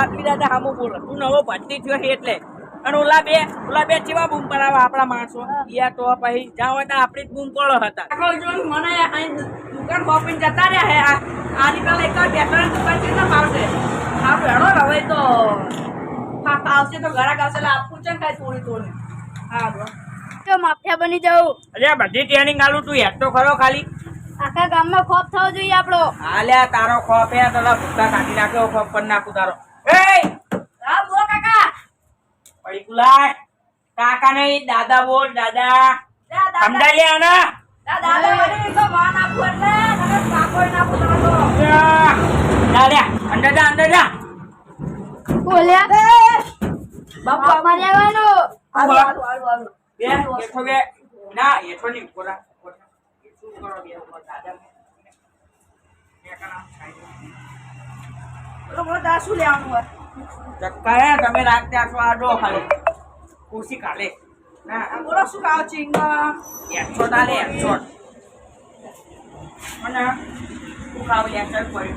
બાતમી દાદા હામું બોલો. તું નવો ભરતી થયો એટલે. અને ઓલા બે ઓલા બે ચેવા બૂમ પડાવે આપણા માણસો? યા તો પછી જ્યાં હોય ત્યાં આપણી જ બૂમ પડો હતા. મને અહીં દુકાન બોપીને જતા રહ્યા હે આની પેલા એક બેટરાની દુકાન છે ને મારશે હા હેડો હવે તો આવશે તો ઘરાક આવશે એટલે આપવું છે ને કાંઈ થોડી થોડી. હા બરો તો માફિયા બની જાઉં. અરે બધી ટ્રેનિંગ આલું તું હેડ તો ખરો ખાલી. આખા ગામમાં ખોફ થવો જોઈએ આપણો. હાલ્યા તારો ખોપ હે તને ભૂકા કાઢી નાખ્યો ખોપ પર નાખું તારો એ હા બોલો કાકા પડી કુલાય કાકા નહીં દાદા બોલ દાદા. સમજાય લે આના? અંદર જા અંદર જા. બોલ્યા? બાપા મારી આવવાનો. બે એઠો બે. ના એઠો નહીં કોરા કોરા. શું કરો બે દાદા? બે કણા ખાઈ ચક્કા હે તમે રાખતા છો આ આડો ખાલી. ખુશી ખાલે ના બોલો શું ખાવ ચિંગ એકસો ડાલે એકસો મને શું ખાવ લેક્ચર પડી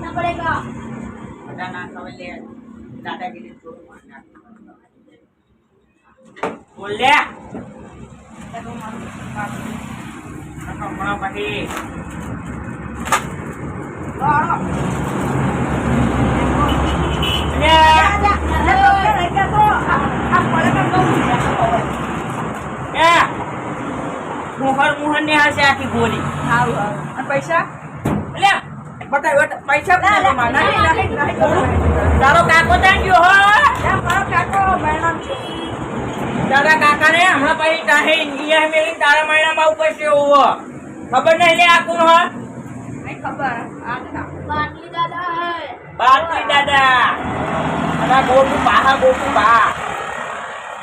ના પડેગા બધા ના ખાવે લે. દાદાગીરી માના બોલ લે. હમણાં પછી. મોહર મોહર ને હશે આખી ગોળી પૈસા પૈસા. તારો કાકો ત્યાં ગયો હો. તારા કાકા ને હમણાં પછી તાહે ઇન્ડિયા મેલી તારા મહિનામાં ઉપર છે ખબર નહીં લે, આ કોણ હો નહીં ખબર. બાટલી દાદા હે. બાકી દાદા. અને ગોપુ પાહા ગોપુ પા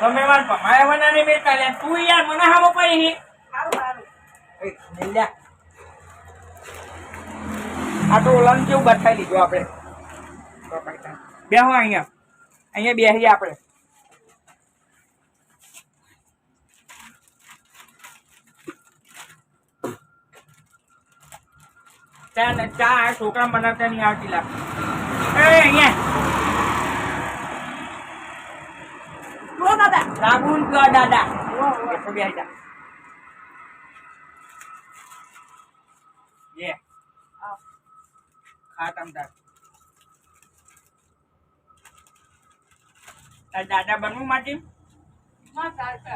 તમે માર પમાયા વના ને મેલતા લે. તું યાર મને હામો પડી હી. હારું હારું. એ મેલ્યા. આ તો ઓલાનું કેવું બતાવી લીધું આપણે. બેહો અહીંયા. અહીંયા બેસીએ આપણે. ચા ચા છોકરા બનાવતા નહીં આવતી લાગ એ અહીંયા. બોલો દાદા. લાગુ ને કયો દાદા? બેસો બેસી જા. લે તાર દાદા બનવું માટે? હા ચાલશે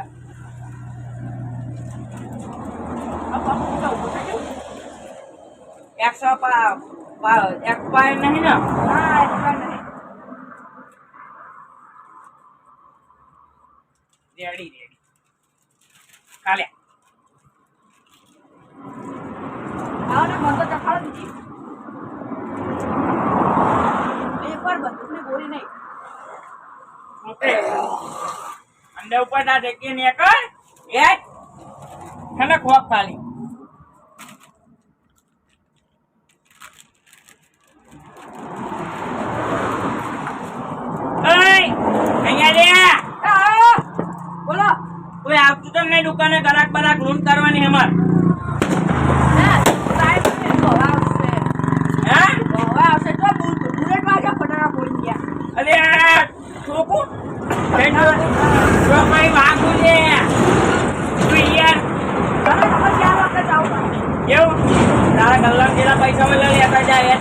આ બાપુ તો ઊભો થઈ ગયો. એકસો એક પાય નહીં ને? ના, એ નહીં. Ready ready. કાલે. આવો ને તો ચખાડો દીધી. એકવાર બંદૂકની ગોળી નહીં. ઓકે. ઉપર ના ટેકી એક કર એ ખાને ખોપ ખાલી ઓય અહીંયા રે આ, બોલો કોઈ આવતું તો નહીં દુકાને ગરાક બરાક લૂંટ કરવાની અમાર ના, ટાઈમ છે, તો હવે આવશે. હે તો હવે આવશે. જો બુ- બુલેટમાં જો ફટાકડા ફોડી ગયા. અરે આ છોકું જો કઈ વાગું છે તું યાર ચાલો, તમે ચાર વાગે જાઓ તમે. બરાક લૂંટ કરવાની જેટલા પૈસા મળે લેતા જાય.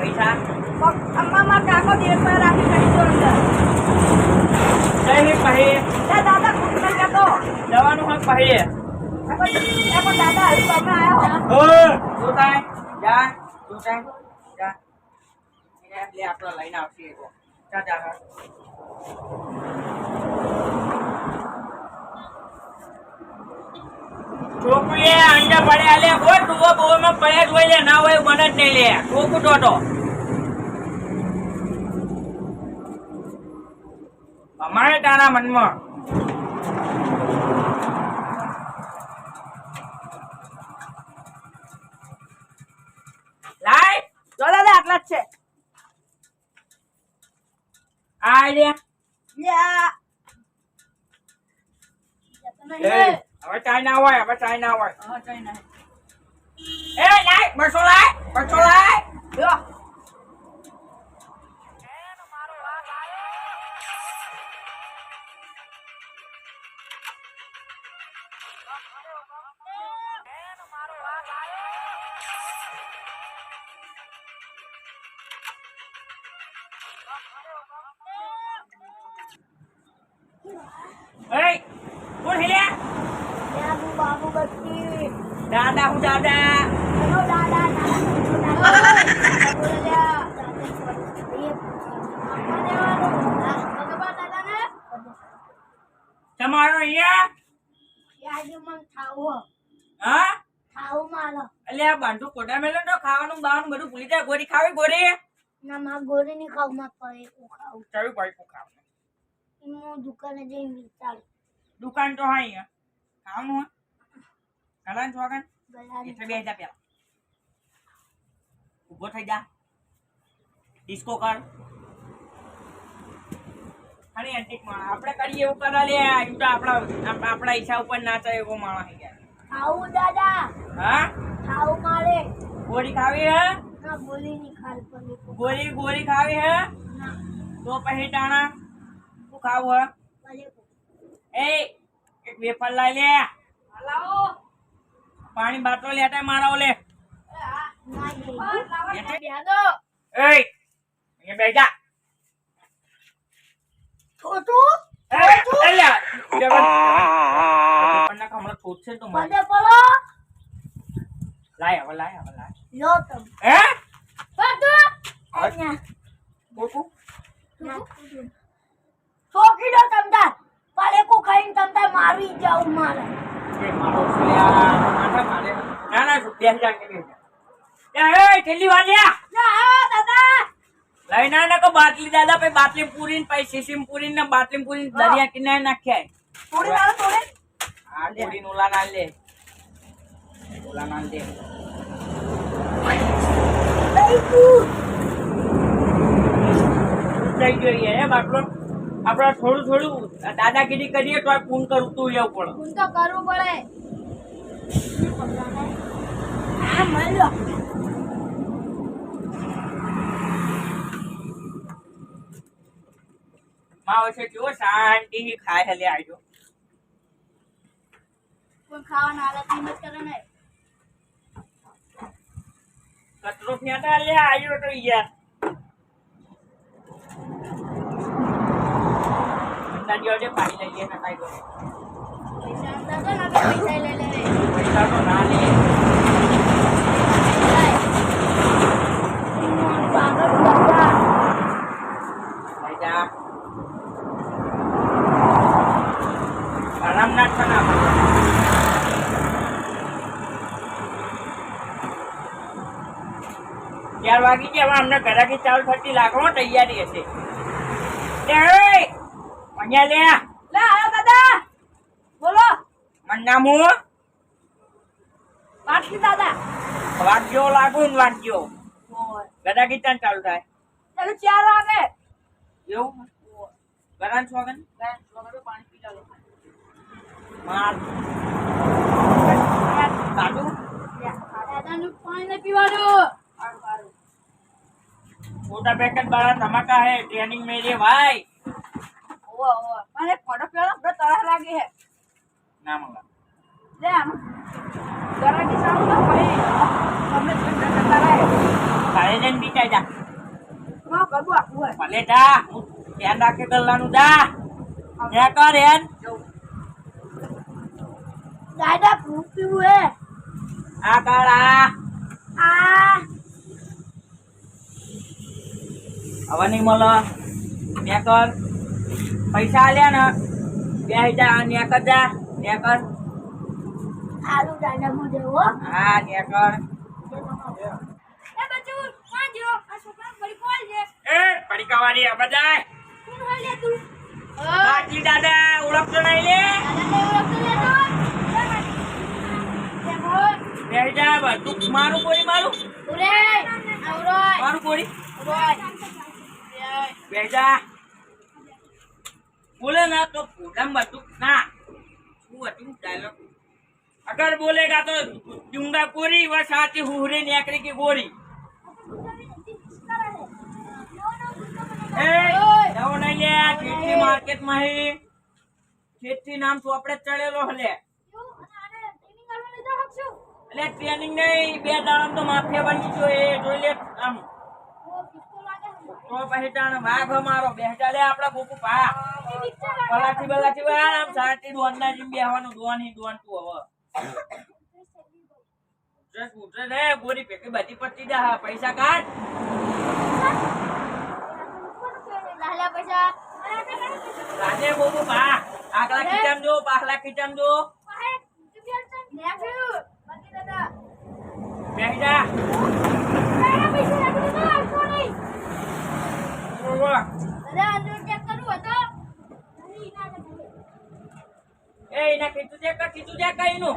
પૈસા? પગ- અમ્મામાં કાકો દિવસમાં રાખી કરી દો અંદર. જઈ પછી દાદા. જવાનું હક પછી એ પણ- એ પણ દાદા હજુ તમે આયા હો. ઓય તું થાય જા તું થાય જા એને લે લઈને આવશે એ તો. જા જા જા. છોકરી અંડા પડ્યા લે કોઈ ટુવો બોવામાં પડ્યા હોય લે ના હોય મને જ નહીં લે છોકું ટોટો અમારે તારા મનમાં છે. આ યા. હવે ચાય ના હોય હવે ચાય ના હોય. હા, કઈ હોય એ લાય બસો લાય બસો લ્યો. એય, કોણ હેલ્યા? બાબુ બાબુ બત્તી દાદા હું દાદા. હેલો દાદા દાદા બોલે લ્યા તમારો અહીંયા? યાદ મન થાવો હા? થાવો મારો અલ્યા બાંધુ કોડા મેલો તો ખાવાનું બાવાનું બધું ભૂલી જાય. ગોરી ખાવી ગોરી. ના માં ગોરીની ની ખાવમાં પડે ખાવ. ભાઈ કો ખાવ હું દુકાને જઈને વિચાર. દુકાન તો હા અહીંયા. ખાવાનું હા કલાન ચોગન ગલાની એટલે બે જા પેલા. ઊભો થઈ જા. ડિસ્કો કર. અરે એન્ટિક માણસ. આપણે કરીએ એવું કરા લે. તો આપણા આપ- આપણા હિસાબ ઉપર નાચે એવો માણસ ખાવું દાદા. હા? ખાવું મારે. ગોળી ખાવી હે? ના ગોળી ગોળી ખાવી હે? તો પછી ટાણા શું ખાવું હે? એ એક વેફર લાવી લે. લાવો પાણી બાટલો લેતા મારા. ઓલે ના લાય હવે લાય હવે લાય. લો તમ હે? પડો અહીંયા. બોકુ છોકી દો તમતાર. પાલે કો ખાઈને તમતાર મારી જાઉં મારે. એ મારો માથા મારે. ના ના બેસી જા કે. એ, વાળ્યા ના દાદા. લઈ ના ના કો બાટલી દાદા પછી બાટલી પૂરી ને પછી શીશી પૂરી ને બાટલી પૂરી દરિયા કિનારે નાખ્યા. થોડી મારો થોડે આ પૂરી. નું ના લે ના લે લઈ તું થઈ જોઈએ હે બાટલો આપણે થોડું થોડું દાદાગીરી કરીએ તો પૂન કરું તું એવું પડે. હું તો કરવું પડે. હા મળ્યો માં વચ્ચે જુઓ શાંતિ ખાય હલે આવજો કોઈ ખાવાના હાલત હિંમત કરે ને. કચરો ફેંટા લે આયો તો યાર. અંદાજ જોજે પાણી લઈ લે ને. પૈસા તો ના લે રે પૈસા તો ના લે પાગલ દાદા લઈ જા આરામ ના થના ચાર વાગી ગયા હવે અમને ઘરાકી ચાલુ થતી લાગવા તૈયારી હશે. અહીંયા લે લે આયો દાદા. બોલો. મન નામ હું? પાટલી દાદા. વાગ્યો લાગુ ને વાગ્યો ઓય ગદા ચાલુ થાય. ચાલો ચાર વાગે. એવું? ગરાન સ્વાગન પાણી પી ચાલો. માર સાદુ દાદાનું પાણી નહીં પીવાનું. छोटा पैकेट बड़ा धमाका है ट्रेनिंग में ये भाई ઓવા ઓવા મને ફોટો પેલો બડો તરસ લાગી હે ना मंगा લે આમ ગરાકી સારું તો ભાઈ તમને ચિંતા કરતા રહે કાલે જઈને બીચાઈ જા માં કરવું આખું હોય ભલે જા હું ધ્યાન રાખે ગલ્લાનું જા ત્યાં કર હેન દાદા ભૂખ પીવું હે આ કર આ આ હવે નહીં મળે મેં કર. પૈસા આલ્યા ને બે હજાર ત્યાં કર જા. ત્યાં કર. દાદા હો હા. ત્યાં કર. એ બચ્ચું ક્યાં ગયો? આ છોકરા કોલ એ કોણ હોય લે તું? બાકી દાદા ઓળખતો નહીં લે. તો? જા મારું કોરી મારું? મારું ઉરોય બેજા. બોલે ના માર્કેટમાં હે. ખેતી નામ તો આપણે ચડેલો હલે. એટલે ટ્રેનિંગ નહીં બે દાડા તો માફિયા બની ગયો એ જોઈ લે આમ. તો પછી તાણ વાઘ અમારો બેસા લે આપડા ગોપુ પા. બલાઠી વાળ આમ સાટી દોનના જેમ બેહવાનું દોન હી દોન તું હવે. ઉતરે ઉતરે રે ગોરી પેકી બધી પતી જા પૈસા કાઢ. રાજે ગોપુ પા આગલા ખીચામ જો પાછલા ખીચામ જો. બેસી જા. ઓવા. એ એના કીધું છે કે કીધું છે કઈ નું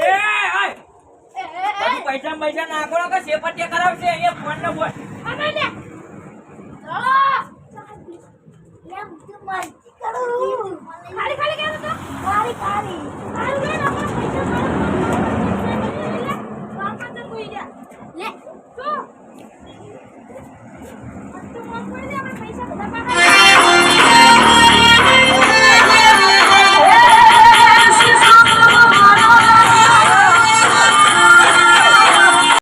એ આય બધું પૈસા પૈસા નાખો કે સેપટિયા કરાવશે એ ફોન ને બોલ. ખાલી ખાલી કેમ તો મારી ખાલી